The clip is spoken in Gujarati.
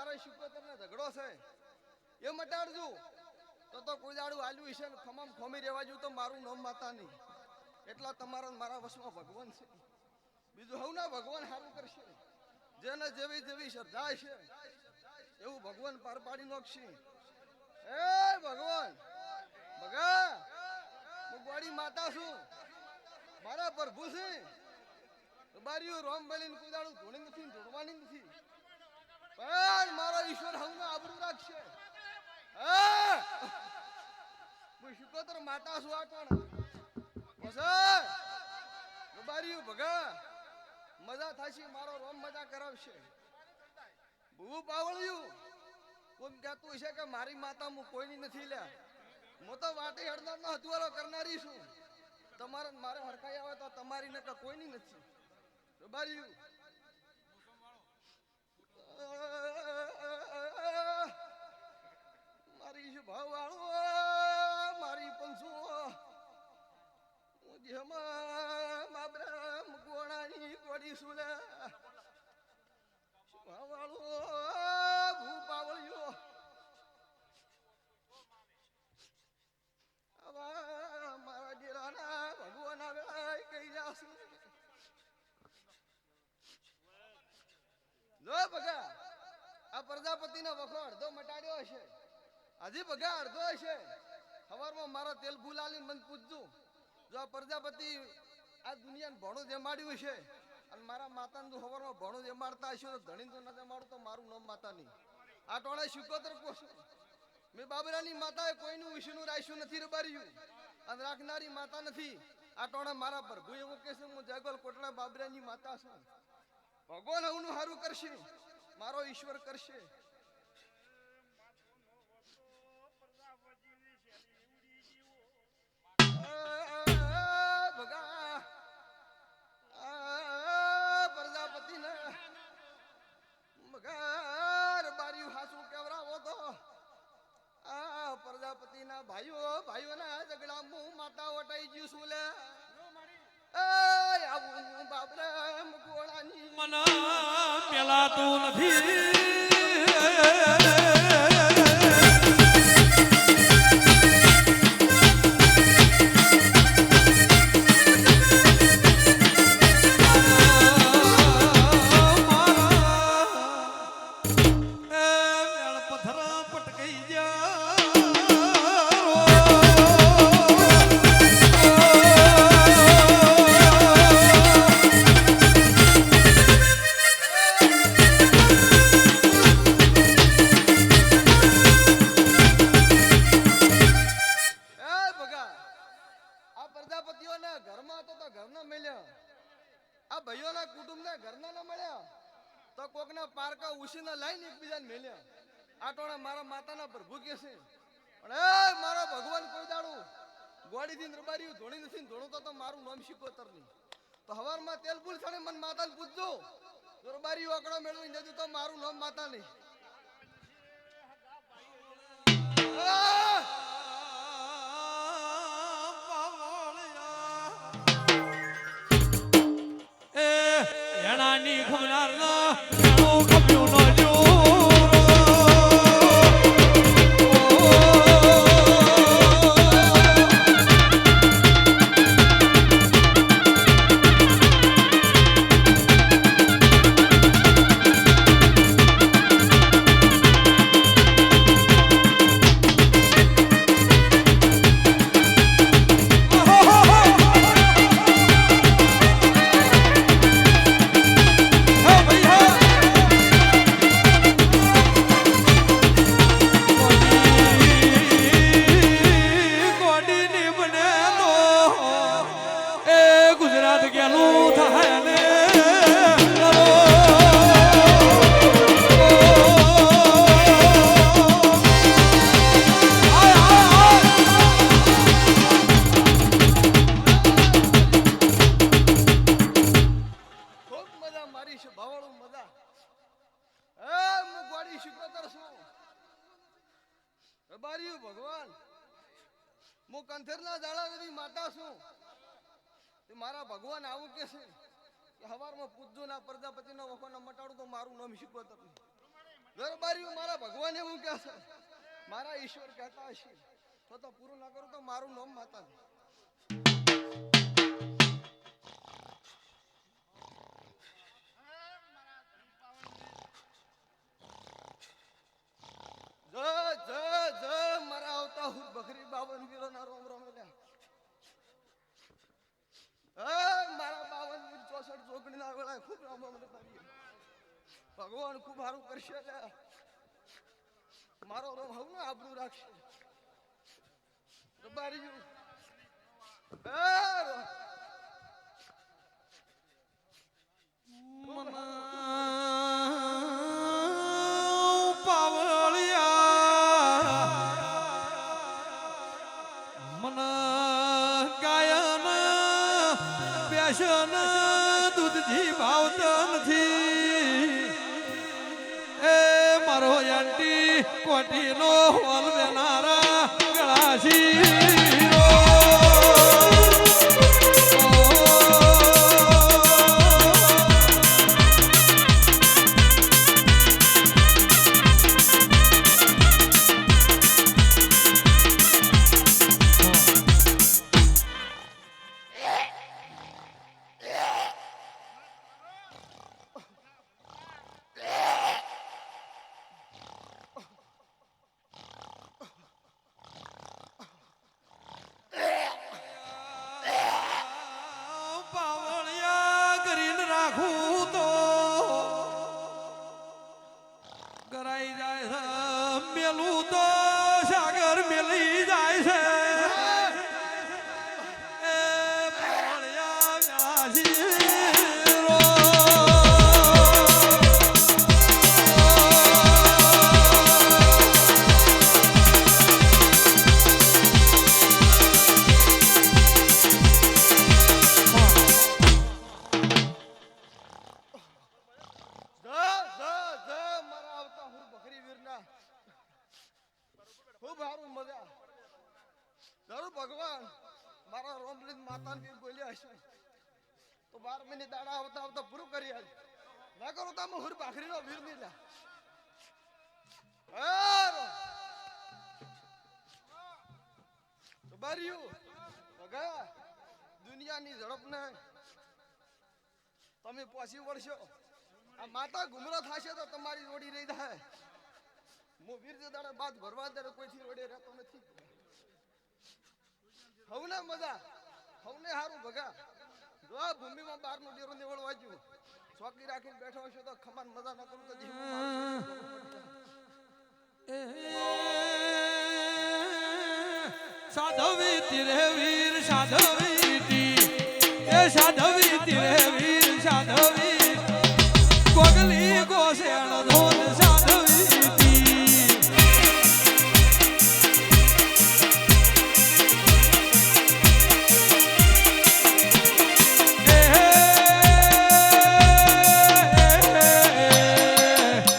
મારા શિકોતર ને ઝઘડો છે. એ મટાડજો તો તો કોઈ આલ્યું હશે ને ખમામ ખોમી રહેવા તો મારું નામ માતા નહીં. એટલા તમારા મારા વશમાં ભગવાન છે. બીજું હવ ના ભગવાન સારું કરશે. જેને જેવી જેવી શ્રદ્ધા છે એવું ભગવાન પાર પાડી નાખશે. એ ભગવાન, ભગા, હું ગોળી માતા છું. મારા પ્રભુ છે. બારીઓ રોમ બલીને કુદાડું ધોણી નથી ને ધોડવાની નથી પણ મારો હમને આબરૂ રાખશે. હું. શુકોતર માતા છું વસર ગબારીઓ ભગા મજા થાશે મારો રોમ મજા કરાવશે. ભૂ પાવળ્યું કોમ કહેતું છે કે મારી માતા હું કોઈની નથી લ્યા. હું તો વાટે હડનારનો હથવારો કરનારી છું. તમારે મારે હરખાઈ આવે તો તમારી ને કોઈની નથી. ગબારીયું મારી શું ભાવ વાળો મારી પંચો હું જેમાં બાબરા ગોળાની કોડી સુલે શું ભાવ વાળો ભૂ પાવળિયો આવા મારા ડેરાના ભગવાન આવે કઈ જાશું જો બગા આ પ્રજાપતિનો વખો અડધો મટાડ્યો હશે. હજી બગા અડધો હશે. સવારમાં મારા તેલ ભૂલાલી મને પૂછજો. જો આ પ્રજાપતિ આ દુનિયાને ભણું જમાડ્યું છે અને મારા માતાને જો સવારમાં ભણું જમાડતા હશે ધણી તો ન જમાડું તો મારું નામ માતા નહીં. આ ટોળે શુકોતર મેં બાબરાની માતાએ કોઈનું વિષ્ણુ રાખ્યું નથી રબાર્યું. અને રાખનારી માતા નથી. આ ટોણે મારા પ્રભુ એવું કે હું જગલ કોટડા બાબરાની માતા છું. ભગવાન હું સારું કરશે. મારો ઈશ્વર કરશે. ભાઈઓના ઝઘડા મું માતા વટાઈ ગયું છું લે. આવું બાબરા મગોળાની મને પેલાતું નથી. ઘરમાં તો ઘરના મળ્યા આ ભાઈઓના કુટુંબના ઘરના ના મળ્યા. તો કોકના પારકા ઉછીને લાઈને એકબીજાને મળ્યા આ ટોણા મારા માતાના પ્રભુ કે છે. પણ એ મારો ભગવાન કોઈ દાડું ગોડીથી રબારીયું ધોણી નથી ને ધોણું તો મારું નામ શીખોતર નહીં તો હવારમાં તેલ છાણે મને માતાને પૂછજો. દરબારી રબારી ઓકડો મેળવી જજો તો મારું નામ માતા નહીં. શીખોતર છું રબારીયું ભગવાન, હું કંથેરના જાળાની માતા છું. મારા ભગવાન આવું કે છે કે હવારમાં પૂજજો ના પ્રજાપતિનો વખોનો મટાડું તો મારું નામ નહીં દરબારીઓ મારા ભગવાન એવું કહે છે. મારા ઈશ્વર કહેતા હશે, તો તો પૂરું ના કરું તો મારું નામ માતા બાવન વીરો ના રોમ રોમ મારા બાવન વીર ચોસઠ ચોકડી ના વેળા ખૂબ રામ રામ ભગવાન ખૂબ સારું કરશે મારો રોમ હું ને આબરું રાખશે. બારી જુ મન પ્યાસન દૂધજી ભાવતો નથી. એ મારો યાંટી કોટીનો હોલ બેનારા ગળાશી. રાખું તો ગરાઈ જાય મેલું તો આવતા આવતા પૂરું કરી આજ ના કરો તો હુર ભાખરીનો વીર નહીં લ્યા દુનિયાની ઝડપને તમે પહોંચી વળશો. આ માતા ગુમરો થશે તો તમારી જોડી રહી જાય. હું વીર દાડા બાદ ભરવા દરે કોઈથી રોડે રહેતો નથી. હવને મજા, હવને સારું ભગા. જો ભૂમિમાં બારનું ડેરો નેવળ વાંચ્યું ચોકી રાખીને બેઠો હશો તો ખમાન મજા ન કરું તો જીવ સાધવી તીરે વીર, સાધવી તી એ સાધવી તીરે વીર, સાધવી કોગલી ગોસેણ ધો